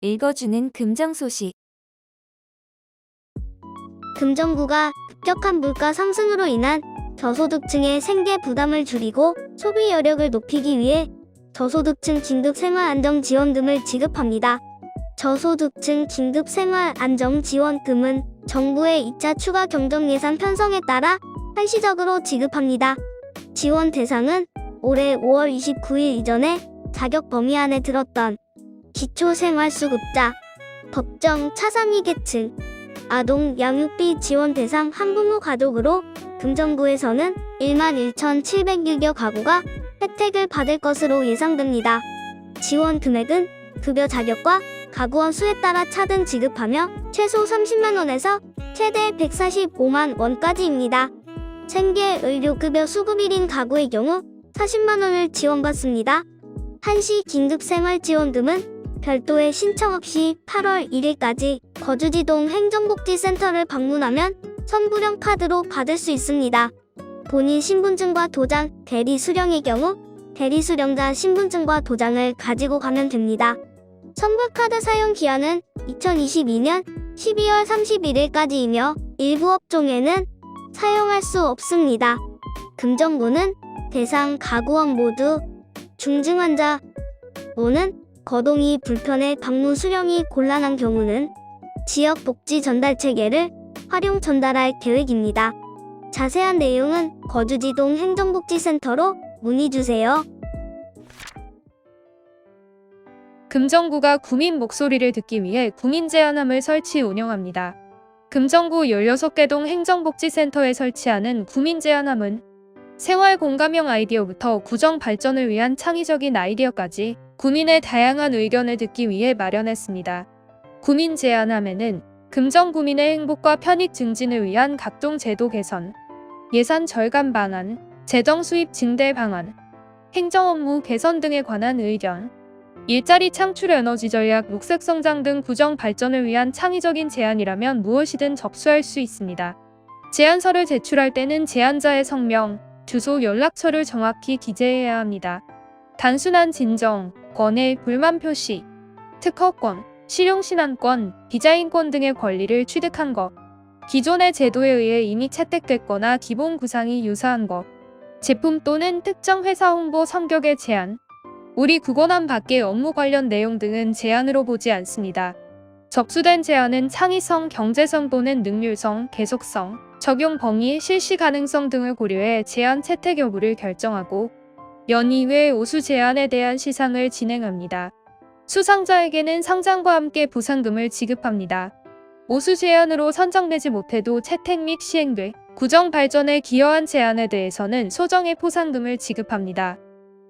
읽어주는 금정 소식. 금정구가 급격한 물가 상승으로 인한 저소득층의 생계 부담을 줄이고 소비 여력을 높이기 위해 저소득층 긴급 생활 안정 지원금을 지급합니다. 저소득층 긴급 생활 안정 지원금은 정부의 2차 추가 경정 예산 편성에 따라 한시적으로 지급합니다. 지원 대상은 올해 5월 29일 이전에 자격 범위 안에 들었던 기초생활수급자, 법정 차상위 계층, 아동 양육비 지원 대상 한부모 가족으로 금정구에서는 1만 1,706여 가구가 혜택을 받을 것으로 예상됩니다. 지원 금액은 급여 자격과 가구원 수에 따라 차등 지급하며 최소 30만 원에서 최대 145만 원까지입니다. 생계 의료급여 수급 1인 가구의 경우 40만 원을 지원받습니다. 한시 긴급생활지원금은 별도의 신청 없이 8월 1일까지 거주지동 행정복지센터를 방문하면 선불형 카드로 받을 수 있습니다. 본인 신분증과 도장, 대리 수령의 경우 대리 수령자 신분증과 도장을 가지고 가면 됩니다. 선불카드 사용 기한은 2022년 12월 31일까지이며 일부 업종에는 사용할 수 없습니다. 금정구는 대상 가구원 모두 중증 환자 또는 거동이 불편해 방문 수령이 곤란한 경우는 지역 복지 전달 체계를 활용 전달할 계획입니다. 자세한 내용은 거주지동 행정복지센터로 문의 주세요. 금정구가 구민 목소리를 듣기 위해 구민 제안함을 설치 운영합니다. 금정구 16개 동 행정복지센터에 설치하는 구민 제안함은 생활 공감형 아이디어부터 구정 발전을 위한 창의적인 아이디어까지 구민의 다양한 의견을 듣기 위해 마련했습니다. 구민 제안함에는 금정 구민의 행복과 편익 증진을 위한 각종 제도 개선, 예산 절감 방안, 재정 수입 증대 방안, 행정 업무 개선 등에 관한 의견, 일자리 창출 에너지 전략, 녹색 성장 등 구정 발전을 위한 창의적인 제안이라면 무엇이든 접수할 수 있습니다. 제안서를 제출할 때는 제안자의 성명, 주소, 연락처를 정확히 기재해야 합니다. 단순한 진정, 권해, 불만 표시, 특허권, 실용신안권, 디자인권 등의 권리를 취득한 것, 기존의 제도에 의해 이미 채택됐거나 기본 구상이 유사한 것, 제품 또는 특정 회사 홍보 성격의 제안, 우리 국어난 밖의 업무 관련 내용 등은 제안으로 보지 않습니다. 접수된 제안은 창의성, 경제성 또는 능률성, 계속성, 적용 범위, 실시 가능성 등을 고려해 제안 채택 여부를 결정하고 연이 외 오수 제안에 대한 시상을 진행합니다. 수상자에게는 상장과 함께 보상금을 지급합니다. 오수 제안으로 선정되지 못해도 채택 및 시행돼 구정 발전에 기여한 제안에 대해서는 소정의 포상금을 지급합니다.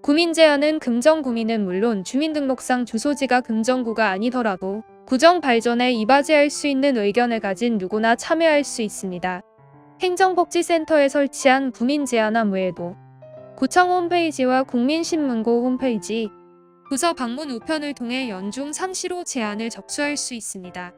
구민 제안은 금정구민은 물론 주민등록상 주소지가 금정구가 아니더라도 구정 발전에 이바지할 수 있는 의견을 가진 누구나 참여할 수 있습니다. 행정복지센터에 설치한 구민 제안함 외에도 구청 홈페이지와 국민신문고 홈페이지, 부서 방문 우편을 통해 연중 상시로 제안을 접수할 수 있습니다.